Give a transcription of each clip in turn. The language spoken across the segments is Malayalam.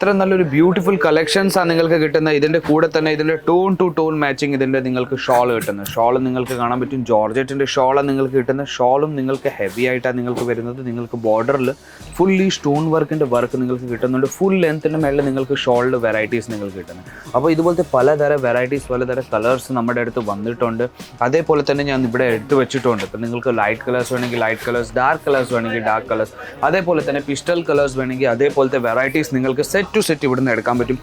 ഇത്ര നല്ലൊരു ബ്യൂട്ടിഫുൾ കളക്ഷൻസ് ആണ് നിങ്ങൾക്ക് കിട്ടുന്നത്. ഇതിന്റെ കൂടെ തന്നെ ഇതിന്റെ ടോൺ ടു ടോൺ മാച്ചിങ് ഇതിന്റെ നിങ്ങൾക്ക് ഷോൾ കിട്ടുന്നത്. ഷോൾ നിങ്ങൾക്ക് കാണാൻ പറ്റും. ജോർജറ്റിന്റെ ഷോളാണ് നിങ്ങൾക്ക് കിട്ടുന്ന ഷോളും നിങ്ങൾക്ക് ഹെവി ആയിട്ടാണ് നിങ്ങൾക്ക് വരുന്നത്. നിങ്ങൾക്ക് ബോർഡറിൽ ഫുള്ളി സ്റ്റോൺ വർക്കിന്റെ വർക്ക് നിങ്ങൾക്ക് കിട്ടുന്നുണ്ട്. ഫുൾ ലെങ്ത്തിന്റെ മേളിൽ നിങ്ങൾക്ക് ഷോളിൽ വെറൈറ്റീസ് നിങ്ങൾക്ക് കിട്ടുന്നത്. അപ്പോൾ ഇതുപോലത്തെ പലതരം വെറൈറ്റീസ് പലതരം കളേഴ്സ് നമ്മുടെ അടുത്ത് വന്നിട്ടുണ്ട്. അതേപോലെ തന്നെ ഞാൻ ഇവിടെ എടുത്ത് വെച്ചിട്ടുണ്ട്. ഇപ്പം നിങ്ങൾക്ക് ലൈറ്റ് കളേഴ്സ് വേണമെങ്കിൽ ലൈറ്റ് കളേഴ്സ് ഡാർക്ക് കളേഴ്സ് വേണമെങ്കിൽ ഡാർക്ക് കളേഴ്സ് അതേപോലെ തന്നെ പിസ്റ്റൽ കളേഴ്സ് വേണമെങ്കിൽ അതേപോലത്തെ വെറൈറ്റീസ് നിങ്ങൾക്ക് സെറ്റ് ടു സെറ്റ് ഇവിടുന്ന് എടുക്കാൻ പറ്റും.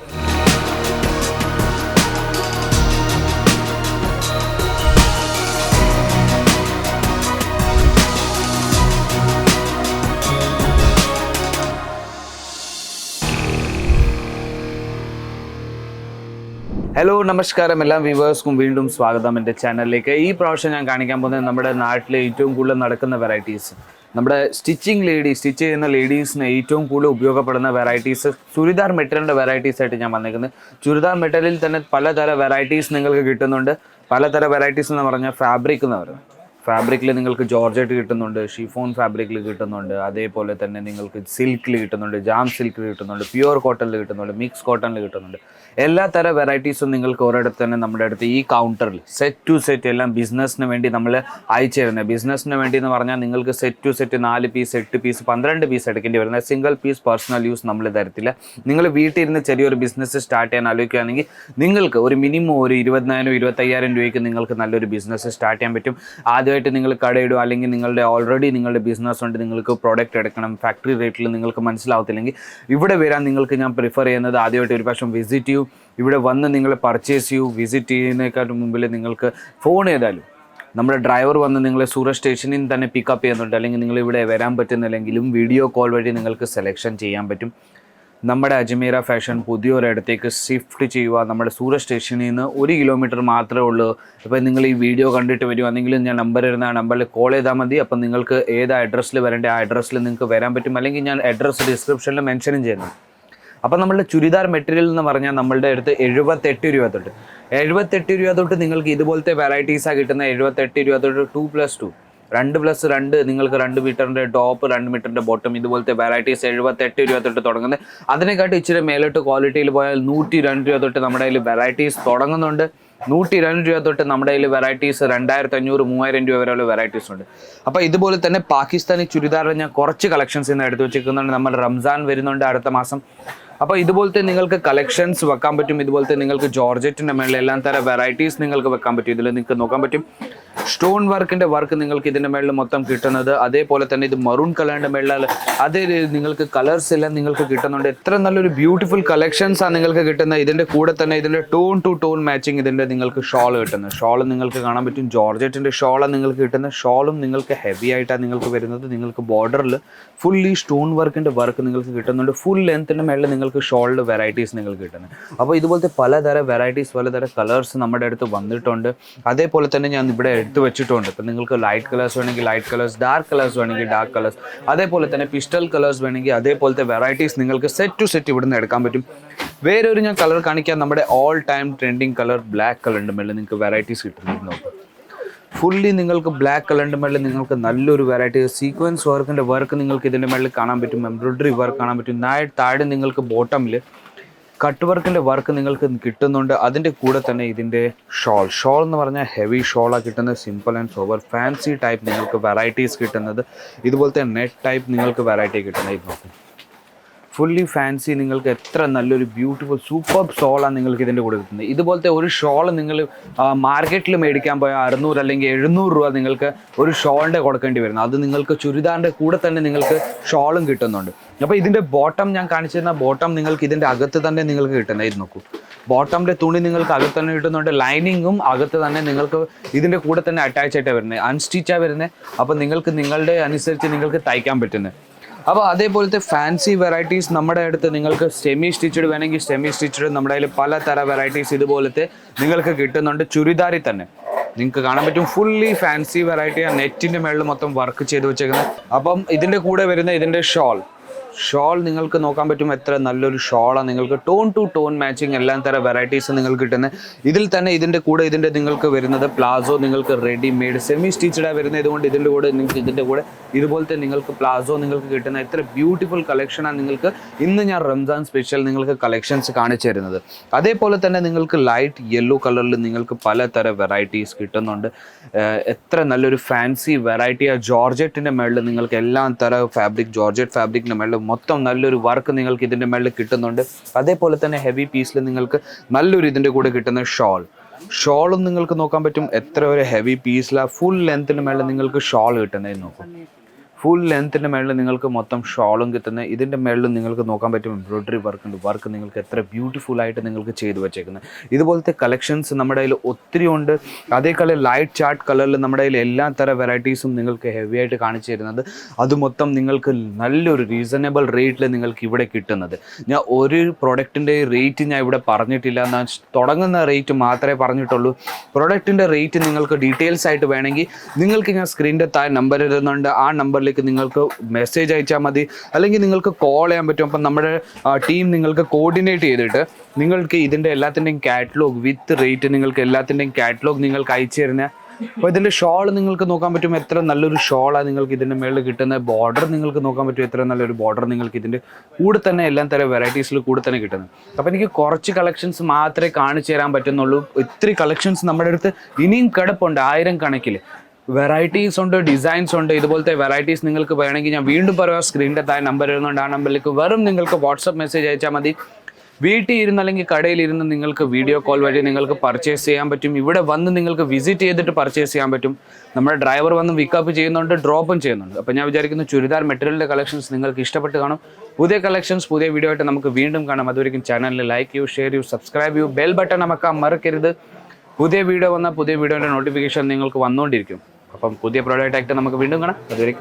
ഹലോ നമസ്കാരം. എല്ലാ വ്യൂവേഴ്സ്ക്കും വീണ്ടും സ്വാഗതം എന്റെ ചാനലിലേക്ക്. ഈ പ്രാവശ്യം ഞാൻ കാണിക്കാൻ പോകുന്നത് നമ്മുടെ നാട്ടിലെ ഏറ്റവും കൂടുതൽ നടക്കുന്ന വെറൈറ്റീസ് നമ്മുടെ സ്റ്റിച്ചിങ് ലേഡി സ്റ്റിച്ച് ചെയ്യുന്ന ലേഡീസിന് ഏറ്റവും കൂടുതൽ ഉപയോഗപ്പെടുന്ന വെറൈറ്റീസ് ചുരിദാർ മെറ്റീരിയലിന്റെ വെറൈറ്റീസ് ആയിട്ട് ഞാൻ വന്നിരിക്കുന്നത് ചുരിദാർ മെറ്റീരിയലിൽ തന്നെ പലതരം വെറൈറ്റീസ് നിങ്ങൾക്ക് കിട്ടുന്നുണ്ട്. പലതരം വെറൈറ്റീസ് എന്ന് പറഞ്ഞാൽ ഫാബ്രിക് എന്ന് പറയുന്നത്. ഫാബ്രിക്കിൽ നിങ്ങൾക്ക് ജോർജറ്റ് കിട്ടുന്നുണ്ട് ഷിഫോൺ ഫാബ്രിക്കിൽ കിട്ടുന്നുണ്ട് അതേപോലെ തന്നെ നിങ്ങൾക്ക് സിൽക്കിൽ കിട്ടുന്നുണ്ട് ജാം സിൽക്കിൽ കിട്ടുന്നുണ്ട് പ്യുവർ കോട്ടണിൽ കിട്ടുന്നുണ്ട് മിക്സ് കോട്ടണിൽ കിട്ടുന്നുണ്ട്. എല്ലാ തര വെറൈറ്റീസും നിങ്ങൾക്ക് ഒരിടത്ത് തന്നെ നമ്മുടെ അടുത്ത് ഈ കൗണ്ടറിൽ സെറ്റ് ടു സെറ്റ് എല്ലാം ബിസിനസ്സിന് വേണ്ടി നമ്മൾ അയച്ചു തരുന്നത്. ബിസിനസ്സിന് വേണ്ടി എന്ന് പറഞ്ഞാൽ നിങ്ങൾക്ക് സെറ്റ് ടു സെറ്റ് നാല് പീസ് എട്ട് പീസ് പന്ത്രണ്ട് പീസ് എടുക്കേണ്ടി വരുന്നത് സിംഗിൾ പീസ് പേഴ്സണൽ യൂസ് നമ്മൾ തരത്തില്ല. നിങ്ങൾ വീട്ടിലിരുന്ന് ചെറിയൊരു ബിസിനസ് സ്റ്റാർട്ട് ചെയ്യാൻ ആലോചിക്കുകയാണെങ്കിൽ നിങ്ങൾക്ക് ഒരു മിനിമം ഒരു ഇരുപതിനായിരം ഇരുപത്തയ്യായിരം രൂപയ്ക്ക് നിങ്ങൾക്ക് നല്ലൊരു ബിസിനസ് സ്റ്റാർട്ട് ചെയ്യാൻ പറ്റും. ആദ്യമായിട്ട് നിങ്ങൾ കടയിടുക അല്ലെങ്കിൽ നിങ്ങളുടെ ഓൾറെഡി നിങ്ങളുടെ ബിസിനസ് ഉണ്ട് നിങ്ങൾക്ക് പ്രോഡക്റ്റ് എടുക്കണം ഫാക്ടറി റേറ്റിൽ നിങ്ങൾക്ക് മനസ്സിലാവത്തില്ലെങ്കിൽ ഇവിടെ വരാൻ നിങ്ങൾക്ക് ഞാൻ പ്രിഫർ ചെയ്യുന്നത് ആദ്യമായിട്ട് ഒരു പ്രാവശ്യം വിസിറ്റ് ചെയ്യൂ. ഇവിടെ വന്ന് നിങ്ങൾ പർച്ചേസ് ചെയ്യൂ. വിസിറ്റ് ചെയ്യുന്നതിനേക്കാട്ട് മുമ്പിൽ നിങ്ങൾക്ക് ഫോൺ ചെയ്താലും നമ്മുടെ ഡ്രൈവർ വന്ന് നിങ്ങളെ സൂറത്ത് സ്റ്റേഷനിൽ തന്നെ പിക്കപ്പ് ചെയ്യുന്നുണ്ട്. അല്ലെങ്കിൽ നിങ്ങൾ ഇവിടെ വരാൻ പറ്റുന്നില്ലെങ്കിലും വീഡിയോ കോൾ വഴി നിങ്ങൾക്ക് സെലക്ഷൻ ചെയ്യാൻ പറ്റും. നമ്മുടെ അജ്മീര ഫാഷൻ പുതിയൊരിടത്തേക്ക് ഷിഫ്റ്റ് ചെയ്യുക. നമ്മുടെ സൂറത്ത് സ്റ്റേഷനിൽ നിന്ന് ഒരു കിലോമീറ്റർ മാത്രമേ ഉള്ളൂ. അപ്പോൾ നിങ്ങൾ ഈ വീഡിയോ കണ്ടിട്ട് വരുവാണെങ്കിൽ ഞാൻ നമ്പർ ഇരുന്ന ആ നമ്പറിൽ കോൾ ചെയ്താൽ മതി. അപ്പം നിങ്ങൾക്ക് ഏത് അഡ്രസ്സിൽ വരേണ്ട ആ അഡ്രസ്സിൽ നിങ്ങൾക്ക് വരാൻ പറ്റും. അല്ലെങ്കിൽ ഞാൻ അഡ്രസ്സ് ഡിസ്ക്രിപ്ഷനിൽ മെൻഷനും ചെയ്യുന്നു. അപ്പം നമ്മളുടെ ചുരിദാർ മെറ്റീരിയൽ എന്ന് പറഞ്ഞാൽ നമ്മളുടെ അടുത്ത് എഴുപത്തെട്ട് രൂപ തൊട്ട്. എഴുപത്തെട്ട് രൂപ തൊട്ട് നിങ്ങൾക്ക് ഇതുപോലത്തെ വെറൈറ്റീസാണ് കിട്ടുന്ന എഴുപത്തെട്ട് രൂപ തൊട്ട് ടു പ്ലസ് ടു രണ്ട് പ്ലസ് രണ്ട് നിങ്ങൾക്ക് രണ്ട് മീറ്ററിന്റെ ടോപ്പ് രണ്ട് മീറ്ററിന്റെ ബോട്ടം ഇതുപോലത്തെ വെറൈറ്റീസ് എഴുപത്തെട്ട് ഇരുപത്തെട്ട് തൊട്ട് തുടങ്ങുന്നത്. അതിനെക്കാട്ടും ഇച്ചിരി മേലോട്ട് ക്വാളിറ്റിയിൽ പോയാൽ നൂറ്റി രണ്ട് രൂപ തൊട്ട് നമ്മുടെ കയ്യിൽ വെറൈറ്റീസ് തുടങ്ങുന്നുണ്ട്. നൂറ്റി രണ്ട് രൂപ തൊട്ട് നമ്മുടെ കയ്യിൽ വെറൈറ്റീസ് രണ്ടായിരത്തി അഞ്ഞൂറ് മൂവായിരം രൂപ വരെയുള്ള വെറൈറ്റീസ് ഉണ്ട്. അപ്പോൾ ഇതുപോലെ തന്നെ പാകിസ്ഥാനി ചുരിദാറിൽ ഞാൻ കുറച്ച് കളക്ഷൻസ് ഇന്ന് എടുത്തു വെച്ചിരിക്കുന്നുണ്ട്. നമ്മൾ റംസാൻ വരുന്നുണ്ട് അടുത്ത മാസം. അപ്പോൾ ഇതുപോലത്തെ നിങ്ങൾക്ക് കളക്ഷൻസ് വെക്കാൻ പറ്റും. ഇതുപോലത്തെ നിങ്ങൾക്ക് ജോർജറ്റിന്റെ മേളിൽ എല്ലാം തരം വെറൈറ്റീസ് നിങ്ങൾക്ക് വെക്കാൻ പറ്റും. ഇതിൽ നിങ്ങൾക്ക് നോക്കാൻ പറ്റും. സ്റ്റോൺ വർക്കിന്റെ വർക്ക് നിങ്ങൾക്ക് ഇതിന്റെ മേളിൽ മൊത്തം കിട്ടുന്നത്. അതേപോലെ തന്നെ ഇത് മറൂൺ കളറിന്റെ മേളിൽ അതേ നിങ്ങൾക്ക് കളേഴ്സ് എല്ലാം നിങ്ങൾക്ക് കിട്ടുന്നുണ്ട്. എത്ര നല്ലൊരു ബ്യൂട്ടിഫുൾ കളക്ഷൻസ് ആണ് നിങ്ങൾക്ക് കിട്ടുന്നത്. ഇതിന്റെ കൂടെ തന്നെ ഇതിന്റെ ടോൺ ടു ടോൺ മാച്ചിങ് ഇതിന്റെ നിങ്ങൾക്ക് ഷോൾ കിട്ടുന്നത്. ഷോൾ നിങ്ങൾക്ക് കാണാൻ പറ്റും. ജോർജറ്റിന്റെ ഷോളാണ് നിങ്ങൾക്ക് കിട്ടുന്നത്. ഷോളും നിങ്ങൾക്ക് ഹെവി ആയിട്ടാണ് നിങ്ങൾക്ക് വരുന്നത്. നിങ്ങൾക്ക് ബോർഡറിൽ ഫുള്ളി സ്റ്റോൺ വർക്കിന്റെ വർക്ക് നിങ്ങൾക്ക് കിട്ടുന്നുണ്ട്. ഫുൾ ലെങ്ത്തിന്റെ മേളിൽ നിങ്ങൾക്ക് ഷോളിൽ വെറൈറ്റീസ് നിങ്ങൾക്ക് കിട്ടുന്നത്. അപ്പോൾ ഇതുപോലത്തെ പലതരം വെറൈറ്റീസ് പലതരം കളേഴ്സ് നമ്മുടെ അടുത്ത് വന്നിട്ടുണ്ട്. അതേപോലെ തന്നെ ഞാൻ ഇവിടെ എടുത്തു വെച്ചിട്ടുണ്ട്. ഇപ്പം നിങ്ങൾക്ക് ലൈറ്റ് കളേഴ്സ് വേണമെങ്കിൽ ലൈറ്റ് കളേഴ്സ് ഡാർക്ക് കളേഴ്സ് വേണമെങ്കിൽ ഡാർക്ക് കളേഴ്സ് അതേപോലെ തന്നെ പിസ്റ്റൽ കളേഴ്സ് വേണമെങ്കിൽ അതേപോലത്തെ വെറൈറ്റീസ് നിങ്ങൾക്ക് സെറ്റ് ടു സെറ്റ് ഇവിടുന്ന് എടുക്കാൻ പറ്റും. വേറെ ഒരു ഞാൻ കളർ കാണിക്കാൻ നമ്മുടെ all time trending colour black കളറിന്റെ മേളിൽ നിങ്ങൾക്ക് വെറൈറ്റീസ് കിട്ടുന്നുണ്ട് നോക്കാം. ഫുള്ളി നിങ്ങൾക്ക് ബ്ലാക്ക് കളറിന്റെ മേളിൽ നിങ്ങൾക്ക് നല്ലൊരു വെറൈറ്റി സീക്വൻസ് വർക്കിന്റെ വർക്ക് നിങ്ങൾക്ക് ഇതിന്റെ മേളിൽ കാണാൻ പറ്റും. എംബ്രോയിഡറി വർക്ക് കാണാൻ പറ്റും. നായ താഴെ നിങ്ങൾക്ക് ബോട്ടമിൽ കട്ട് വർക്കിന്റെ വർക്ക് നിങ്ങൾക്ക് കിട്ടുന്നുണ്ട്. അതിന്റെ കൂടെ തന്നെ ഇതിന്റെ ഷോൾ ഷോൾ എന്ന് പറഞ്ഞാൽ ഹെവി ഷോളാണ് കിട്ടുന്നത്. Simple and sober fancy type നിങ്ങൾക്ക് വെറൈറ്റീസ് കിട്ടുന്നത്. ഇതുപോലത്തെ നെറ്റ് ടൈപ്പ് നിങ്ങൾക്ക് വെറൈറ്റി കിട്ടുന്നത്. നോക്കും. ഫുള്ളി ഫാൻസി നിങ്ങൾക്ക് എത്ര നല്ലൊരു ബ്യൂട്ടിഫുൾ സൂപ്പർ ഷോളാണ് നിങ്ങൾക്ക് ഇതിന്റെ കൂടെ കിട്ടുന്നത്. ഇതുപോലത്തെ ഒരു ഷോൾ നിങ്ങൾ മാർക്കറ്റിൽ മേടിക്കാൻ പോയാൽ അറുന്നൂറ് അല്ലെങ്കിൽ എഴുന്നൂറ് രൂപ നിങ്ങൾക്ക് ഒരു ഷോളിന്റെ കൊടുക്കേണ്ടി വരുന്നത് അത് നിങ്ങൾക്ക് ചുരിദാറിന്റെ കൂടെ തന്നെ നിങ്ങൾക്ക് ഷോളും കിട്ടുന്നുണ്ട്. അപ്പോൾ ഇതിന്റെ ബോട്ടം ഞാൻ കാണിച്ചു തരുന്ന ബോട്ടം നിങ്ങൾക്ക് ഇതിന്റെ അകത്ത് തന്നെ നിങ്ങൾക്ക് കിട്ടുന്നത്. ഇത് നോക്കൂ. ബോട്ടമിന്റെ തുണി നിങ്ങൾക്ക് അകത്ത് തന്നെ കിട്ടുന്നുണ്ട്. ലൈനിങ്ങും അകത്ത് തന്നെ നിങ്ങൾക്ക് ഇതിന്റെ കൂടെ തന്നെ അറ്റാച്ച് ആയിട്ടാണ് വരുന്നത്. അൺസ്റ്റിച്ചാണ് വരുന്നത്. അപ്പോൾ നിങ്ങൾക്ക് നിങ്ങളുടെ അനുസരിച്ച് നിങ്ങൾക്ക് തയ്ക്കാൻ പറ്റുന്നത്. അപ്പോൾ അതേപോലത്തെ ഫാൻസി വെറൈറ്റീസ് നമ്മുടെ അടുത്ത് നിങ്ങൾക്ക് സെമി സ്റ്റിച്ചഡ് വേണമെങ്കിൽ സെമി സ്റ്റിച്ചഡ് നമ്മുടെ കയ്യിൽ പലതര വെറൈറ്റീസ് ഇതുപോലത്തെ നിങ്ങൾക്ക് കിട്ടുന്നുണ്ട്. ചുരിദാരി തന്നെ. നിങ്ങൾക്ക് കാണാൻ പറ്റും ഫുള്ളി ഫാൻസി വെറൈറ്റി നെറ്റിന്റെ മുകളിൽ മൊത്തം വർക്ക് ചെയ്ത് വെച്ചേക്കുന്നത്. അപ്പം ഇതിന്റെ കൂടെ വരുന്ന ഇതിന്റെ ഷോൾ ഷോൾ നിങ്ങൾക്ക് നോക്കാൻ പറ്റും എത്ര നല്ലൊരു ഷോളാണ് നിങ്ങൾക്ക് ടോൺ ടു ടോൺ മാച്ചിങ് എല്ലാം തരം വെറൈറ്റീസ് നിങ്ങൾക്ക് കിട്ടുന്നത് ഇതിൽ തന്നെ ഇതിന്റെ കൂടെ ഇതിന്റെ നിങ്ങൾക്ക് വരുന്നത് പ്ലാസോ നിങ്ങൾക്ക് റെഡിമെയ്ഡ് സെമി സ്റ്റിച്ചഡാണ് വരുന്നത് ഇതുകൊണ്ട് ഇതിന്റെ കൂടെ നിങ്ങൾക്ക് ഇതിന്റെ കൂടെ ഇതുപോലത്തെ നിങ്ങൾക്ക് പ്ലാസോ നിങ്ങൾക്ക് കിട്ടുന്ന എത്ര ബ്യൂട്ടിഫുൾ കളക്ഷനാണ് നിങ്ങൾക്ക് ഇന്ന് ഞാൻ റംസാൻ സ്പെഷ്യൽ നിങ്ങൾക്ക് കളക്ഷൻസ് കാണിച്ചു തരുന്നത്. അതേപോലെ തന്നെ നിങ്ങൾക്ക് ലൈറ്റ് യെല്ലോ കളറിൽ നിങ്ങൾക്ക് പലതരം വെറൈറ്റീസ് കിട്ടുന്നുണ്ട്. എത്ര നല്ലൊരു ഫാൻസി വെറൈറ്റി ആ. ജോർജറ്റിന്റെ മേളിൽ നിങ്ങൾക്ക് എല്ലാ തരം ഫാബ്രിക് ജോർജറ്റ് ഫാബ്രിക്കിന്റെ മേളിൽ മൊത്തം നല്ലൊരു വർക്ക് നിങ്ങൾക്ക് ഇതിന്റെ മേളിൽ കിട്ടുന്നുണ്ട്. അതേപോലെ തന്നെ ഹെവി പീസിൽ നിങ്ങൾക്ക് നല്ലൊരു ഇതിന്റെ കൂടെ കിട്ടുന്ന ഷോൾ ഷോളും നിങ്ങൾക്ക് നോക്കാൻ പറ്റും. എത്ര ഒരു ഹെവി പീസിലാണ് ഫുൾ ലെങ്ത്തിന് മേളിൽ നിങ്ങൾക്ക് ഷോൾ കിട്ടുന്നതെന്ന് നോക്കും. ഫുൾ ലെങ്ത്തിന്റെ മേളിൽ നിങ്ങൾക്ക് മൊത്തം ഷോളും കിട്ടുന്ന ഇതിന്റെ മേളിൽ നിങ്ങൾക്ക് നോക്കാൻ പറ്റും എംബ്രോയ്ഡറി വർക്ക് ഉണ്ട്. വർക്ക് നിങ്ങൾക്ക് എത്ര ബ്യൂട്ടിഫുൾ ആയിട്ട് നിങ്ങൾക്ക് ചെയ്തു വെച്ചേക്കുന്നത് ഇതുപോലത്തെ കളക്ഷൻസ് നമ്മുടെ കയ്യിൽ ഒത്തിരി ഉണ്ട്. അതേക്കാളും ലൈറ്റ് ചാർട്ട് കളറിൽ നമ്മുടെ കയ്യിൽ എല്ലാ തരം വെറൈറ്റീസും നിങ്ങൾക്ക് ഹെവി ആയിട്ട് കാണിച്ചു തരുന്നത്. അത് മൊത്തം നിങ്ങൾക്ക് നല്ലൊരു റീസണബിൾ റേറ്റിൽ നിങ്ങൾക്ക് ഇവിടെ കിട്ടുന്നത്. ഞാൻ ഒരു പ്രൊഡക്റ്റിന്റെ റേറ്റ് ഞാൻ ഇവിടെ പറഞ്ഞിട്ടില്ല. ഞാൻ തുടങ്ങുന്ന റേറ്റ് മാത്രമേ പറഞ്ഞിട്ടുള്ളൂ. പ്രൊഡക്റ്റിന്റെ റേറ്റ് നിങ്ങൾക്ക് ഡീറ്റെയിൽസ് ആയിട്ട് വേണമെങ്കിൽ നിങ്ങൾക്ക് ഞാൻ സ്ക്രീനിന്റെ താഴെ നമ്പർ ഇടുന്നുണ്ട്. ആ നമ്പറിലേക്ക് നിങ്ങൾക്ക് മെസ്സേജ് അയച്ചാൽ മതി. അല്ലെങ്കിൽ നിങ്ങൾക്ക് കോൾ ചെയ്യാൻ പറ്റും. അപ്പം നമ്മുടെ ടീം നിങ്ങൾക്ക് കോർഡിനേറ്റ് ചെയ്തിട്ട് നിങ്ങൾക്ക് ഇതിന്റെ എല്ലാത്തിന്റെയും കാറ്റലോഗ് വിത്ത് റേറ്റ് നിങ്ങൾക്ക് എല്ലാത്തിന്റെയും കാറ്റലോഗ് നിങ്ങൾക്ക് അയച്ചു തരുന്ന അപ്പോൾ ഇതിന്റെ ഷോൾ നിങ്ങൾക്ക് നോക്കാൻ പറ്റും എത്ര നല്ലൊരു ഷോളാണ് നിങ്ങൾക്ക് ഇതിന്റെ മേളിൽ കിട്ടുന്ന ബോർഡർ നിങ്ങൾക്ക് നോക്കാൻ പറ്റും എത്ര നല്ലൊരു ബോർഡർ നിങ്ങൾക്ക് ഇതിന്റെ കൂടെ തന്നെ എല്ലാം തരം വെറൈറ്റീസിൽ കൂടെ തന്നെ കിട്ടുന്നത്. അപ്പോൾ എനിക്ക് കുറച്ച് കളക്ഷൻസ് മാത്രമേ കാണിച്ചു തരാൻ പറ്റുന്നുള്ളൂ. ഒത്തിരി കളക്ഷൻസ് നമ്മുടെ അടുത്ത് ഇനിയും കിടപ്പുണ്ട് ആയിരം കണക്കിൽ വെറൈറ്റീസ് ഉണ്ട് ഡിസൈൻസ് ഉണ്ട്. ഇതുപോലത്തെ വെറൈറ്റീസ് നിങ്ങൾക്ക് വേണമെങ്കിൽ ഞാൻ വീണ്ടും പറയാം. സ്ക്രീനിന്റെ താഴെ നമ്പർ ഇരുന്നുണ്ട് ആ നമ്പറിലേക്ക് വെറും നിങ്ങൾക്ക് വാട്സപ്പ് മെസ്സേജ് അയച്ചാൽ മതി. വീട്ടിൽ ഇരുന്ന് അല്ലെങ്കിൽ കടയിൽ ഇരുന്ന് നിങ്ങൾക്ക് വീഡിയോ കോൾ വഴി നിങ്ങൾക്ക് പർച്ചേസ് ചെയ്യാൻ പറ്റും. ഇവിടെ വന്ന് നിങ്ങൾക്ക് വിസിറ്റ് ചെയ്തിട്ട് പർച്ചേസ് ചെയ്യാൻ പറ്റും. നമ്മുടെ ഡ്രൈവർ വന്ന് പിക്കപ്പ് ചെയ്യുന്നുണ്ട് ഡ്രോപ്പും ചെയ്യുന്നുണ്ട്. അപ്പോൾ ഞാൻ വിചാരിക്കുന്നു ചുരിദാർ മെറ്റീരിയലിന്റെ കളക്ഷൻസ് നിങ്ങൾക്ക് ഇഷ്ടപ്പെട്ട് കാണും. പുതിയ കളക്ഷൻസ് പുതിയ വീഡിയോ ആയിട്ട് നമുക്ക് വീണ്ടും കാണാം. അതുവരെയും ചാനലിൽ ലൈക്ക് ചെയ്യൂ ഷെയർ ചെയ്യൂ സബ്സ്ക്രൈബ് ചെയ്യൂ ബെൽ ബട്ടൺ നമുക്ക് മറക്കരുത്. പുതിയ വീഡിയോ വന്നാൽ പുതിയ വീഡിയോന്റെ നോട്ടിഫിക്കേഷൻ നിങ്ങൾക്ക് വന്നുകൊണ്ടിരിക്കും. അപ്പം പുതിയ പ്രോഡക്റ്റ് ആയിട്ട് നമുക്ക് വീണ്ടും കാണാം. അതുവരെയും